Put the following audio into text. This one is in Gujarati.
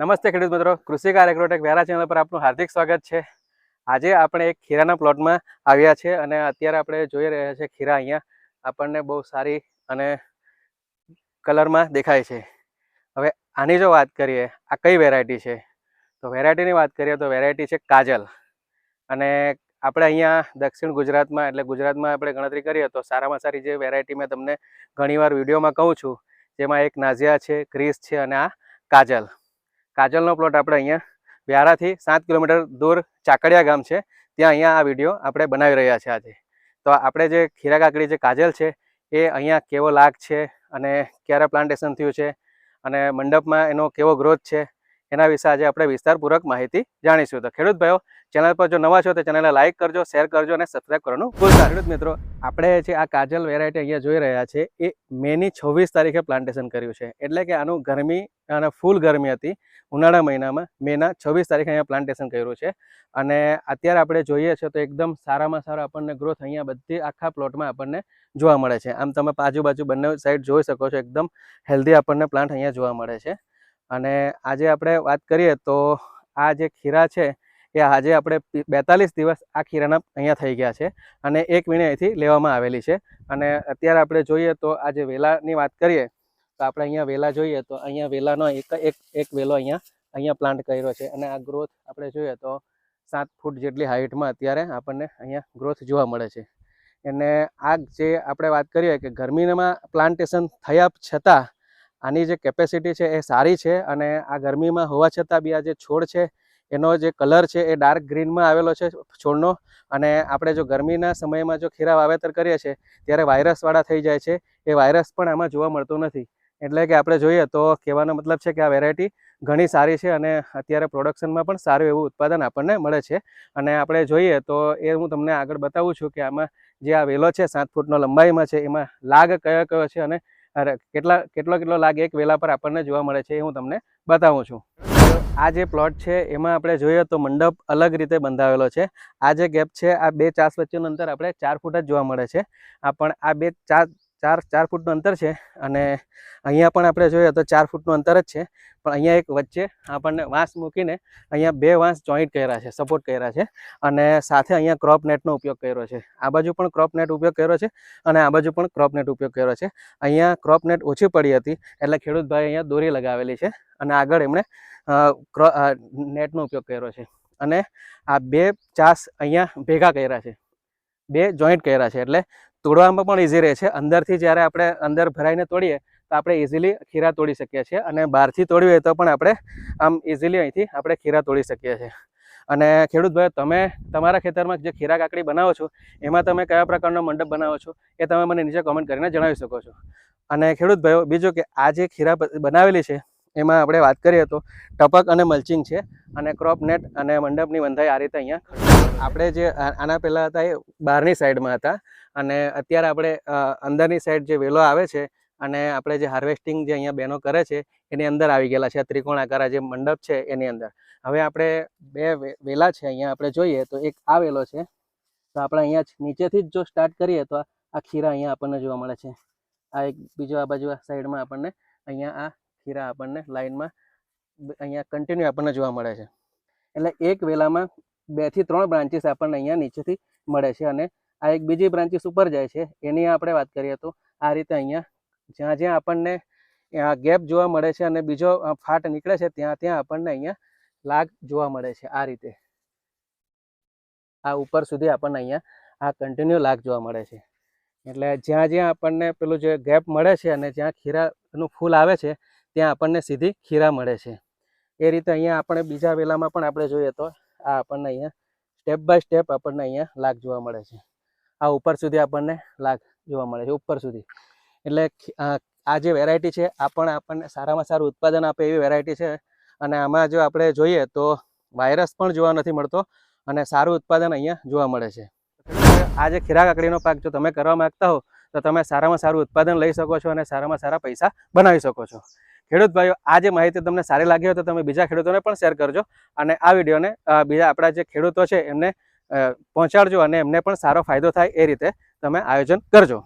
નમસ્તે ખેડૂત મિત્રો. કૃષિ કાર્યક્રોટેક વેરા ચેનલ પર આપનું હાર્દિક સ્વાગત છે. આજે આપણે એક ખીરાના પ્લોટમાં આવ્યા છે અને અત્યારે આપણે જોઈ રહ્યા છે ખીરા અહીંયા આપણને બહુ સારી અને કલરમાં દેખાય છે. હવે આની જો વાત કરીએ, આ કઈ વેરાયટી છે? તો વેરાયટીની વાત કરીએ તો વેરાયટી છે કાજલ. અને આપણે અહીંયા દક્ષિણ ગુજરાતમાં, એટલે ગુજરાતમાં આપણે ગણતરી કરીએ તો સારામાં સારી જે વેરાયટી મેં તમને ઘણીવાર વિડીયોમાં કહું છું, જેમાં એક નાઝિયા છે ક્રિસ છે અને આ કાજલ. કાજલનો પ્લોટ આપણે અહીંયા વ્યારાથી સાત કિલોમીટર દૂર ચાકડિયા ગામ છે. ત્યાં અહીંયા આ વીડિયો આપણે બનાવી રહ્યા છે આજે. તો આપણે જે ખીરા કાકડી જે કાજલ છે, એ અહીંયા કેવો લાગ છે અને ક્યારે પ્લાન્ટેશન થયું છે અને મંડપમાં એનો કેવો ગ્રોથ છે એના વિશે આજે આપણે વિસ્તારપૂર્વક માહિતી જાણીશું. તો ખેડૂત ભાઈઓ, ચેનલ પર જો નવા છો તો ચેનલને લાઇક કરજો, શેર કરજો અને સબસ્ક્રાઈબ કરવાનું ભૂલતા. ખેડૂત મિત્રો, આપણે જે આ કાજલ વેરાયટી અહીંયા જોઈ રહ્યા છે, એ મેની છવ્વીસ તારીખે પ્લાન્ટેશન કર્યું છે. એટલે કે આનું ગરમી અને ફૂલ ગરમી હતી ઉનાળા મહિનામાં મેના છવ્વીસ તારીખે અહીંયા પ્લાન્ટેશન કર્યું છે. અને અત્યારે આપણે જોઈએ છીએ તો એકદમ સારામાં સારો આપણને ગ્રોથ અહીંયા બધી આખા પ્લોટમાં આપણને જોવા મળે છે. આમ તમે આજુબાજુ બંને સાઈડ જોઈ શકો છો, એકદમ હેલ્ધી આપણને પ્લાન્ટ અહીંયા જોવા મળે છે. અને આજે આપણે વાત કરીએ તો આ જે ખીરા છે, એ આજે આપણે બેતાલીસ દિવસ આ ખીરાના અહીંયા થઈ ગયા છે અને એક વીણે અહીંથી લેવામાં આવેલી છે. અને અત્યારે આપણે જોઈએ તો આજે વેલાની વાત કરીએ, તો આપણે અહીંયા વેલા જોઈએ તો અહીંયા વેલાનો એક એક એક વેલો અહીંયા અહીંયા પ્લાન્ટ કર્યો છે. અને આ ગ્રોથ આપણે જોઈએ તો સાત ફૂટ જેટલી હાઇટમાં અત્યારે આપણને અહીંયા ગ્રોથ જોવા મળે છે. અને આ જે આપણે વાત કરીએ કે ગરમીમાં પ્લાન્ટેશન થયા છતાં આની જે કેપેસિટી છે એ સારી છે અને આ ગરમીમાં હોવા છતાં બી આ જે છોડ છે, એનો જે કલર છે એ ડાર્ક ગ્રીનમાં આવેલો છે છોડનો. અને આપણે જો ગરમીના સમયમાં જો ખીરા વાવેતર કરીએ છીએ, ત્યારે વાયરસવાળા થઈ જાય છે. એ વાયરસ પણ આમાં જોવા મળતો નથી. એટલે કે આપણે જોઈએ તો કહેવાનો મતલબ છે કે આ વેરાયટી ઘણી સારી છે અને અત્યારે પ્રોડક્શનમાં પણ સારું એવું ઉત્પાદન આપણને મળે છે. અને આપણે જોઈએ તો એ હું તમને આગળ બતાવું છું કે આમાં જે આ વેલો છે, સાત ફૂટનો લંબાઈમાં છે, એમાં લાગ કયો કયો છે અને કેટલા, કેટલો કેટલો લાગ એક વેલા પર આપણને જોવા મળે છે એ હું તમને બતાવું છું. આ જે પ્લોટ છે એમાં આપણે જોઈએ તો મંડપ અલગ રીતે બંધાવેલો છે. આ જે ગેપ છે, આ બે ચાસ વચ્ચેનું અંતર આપણે ચાર ફૂટ જ જોવા મળે છે. આ પણ આ બે ચાર ચાર ચાર ફૂટનું અંતર છે અને અહીંયા પણ આપણે જોઈએ તો ચાર ફૂટનું અંતર જ છે. પણ અહીંયા એક વચ્ચે આપણને વાંસ મૂકીને અહીંયા બે વાંસ જોઈન્ટ કર્યા છે સપોર્ટ કર્યા છે અને સાથે અહીંયા ક્રોપ નેટનો ઉપયોગ કર્યો છે. આ બાજુ પણ ક્રોપ નેટ ઉપયોગ કર્યો છે અને આ બાજુ પણ ક્રોપ નેટ ઉપયોગ કર્યો છે. અહીંયા ક્રોપ નેટ ઓછી પડી હતી એટલે ખેડૂતભાઈ અહીંયા દોરી લગાવેલી છે અને આગળ એમણે નેટનો ઉપયોગ કર્યો છે. અને આ બે ચાસ અહીંયા ભેગા કર્યા છે. બે જોઈન્ટ કર્યા છે એટલે તોડવામાં પણ ઇઝી રહે છે. અંદરથી જ્યારે આપણે અંદર ભરાઈને તોડીએ, તો આપણે ઇઝીલી ખીરા તોડી શકીએ છીએ અને બહારથી તોડવી હોય તો પણ આપણે આમ ઇઝીલી અહીંથી આપણે ખીરા તોડી શકીએ છીએ. અને ખેડૂત ભાઈ તમે તમારા ખેતરમાં જે ખીરા કાકડી બનાવો છો, એમાં તમે કયા પ્રકારનો મંડપ બનાવો છો, એ તમે મને નીચે કોમેન્ટ કરીને જણાવી શકો છો. અને ખેડૂત ભાઈઓ, બીજું કે આ જે ખીરા બનાવેલી છે, એમાં આપણે વાત કરીએ તો ટપક અને મલ્ચિંગ છે અને ક્રોપ નેટ અને મંડપની બંધાઈ આ રીતે અહીંયા આપણે જે આના પહેલાં હતા એ બહારની સાઈડમાં હતા. અને અત્યારે આપણે અંદરની સાઈડ જે વેલો આવે છે અને આપણે જે હાર્વેસ્ટિંગ જે અહીંયા બહેનો કરે છે, એની અંદર આવી ગયેલા છે. ત્રિકોણ જે મંડપ છે એની અંદર. હવે આપણે બે વેલા છે અહીંયા આપણે જોઈએ તો એક આ વેલો છે. તો આપણે અહીંયા નીચેથી જ જો સ્ટાર્ટ કરીએ તો આ ખીરા અહીંયા આપણને જોવા મળે છે. આ એક બીજો આ બાજુ સાઈડમાં આપણને અહીંયા આ ખીરા આપણને લાઈનમાં અહીંયા કન્ટિન્યુ આપણને જોવા મળે છે. એટલે એક વેલામાં બેથી ત્રણ બ્રાન્ચીસ આપણને અહીંયા નીચેથી મળે છે અને આ એક બીજી બ્રાન્ચીસ ઉપર જાય છે. એની આપણે વાત કરીએ તો આ રીતે અહીંયા જ્યાં જ્યાં આપણને ગેપ જોવા મળે છે અને બીજો ફાટ નીકળે છે ત્યાં ત્યાં આપણને અહીંયા લાગ જોવા મળે છે આ રીતે. આ ઉપર સુધી આપણને અહીંયા આ કન્ટિન્યુ લાગ જોવા મળે છે. એટલે જ્યાં જ્યાં આપણને પેલું જે ગેપ મળે છે અને જ્યાં ખીરાનું ફૂલ આવે છે, ત્યાં આપણને સીધી ખીરા મળે છે. એ રીતે અહીંયા આપણે બીજા વેલામાં પણ આપણે જોઈએ તો આ આપણને અહીંયા સ્ટેપ બાય સ્ટેપ આપણને અહીંયા લાગ જોવા મળે છે. આ ઉપર સુધી આપણને લાગ જોવા મળે છે, ઉપર સુધી. એટલે આ જે વેરાયટી છે, આ પણ આપણને સારામાં સારું ઉત્પાદન આપે એવી વેરાયટી છે. અને આમાં જો આપણે જોઈએ તો વાયરસ પણ જોવા નથી મળતો અને સારું ઉત્પાદન અહીંયા જોવા મળે છે. આ જે ખીરા કાકડીનો પાક જો તમે કરવા માંગતા હો, તો તમે સારામાં સારું ઉત્પાદન લઈ શકો છો અને સારામાં સારા પૈસા બનાવી શકો છો. ખેડૂત ભાઈઓ, આ જે માહિતી તમને સારી લાગી હોય તો તમે બીજા ખેડૂતોને પણ શેર કરજો અને આ વિડીયોને બીજા આપણા જે ખેડૂતો છે એમને પહોંચાડજો અને એમને પણ સારો ફાયદો થાય એ રીતે તમે આયોજન કરજો.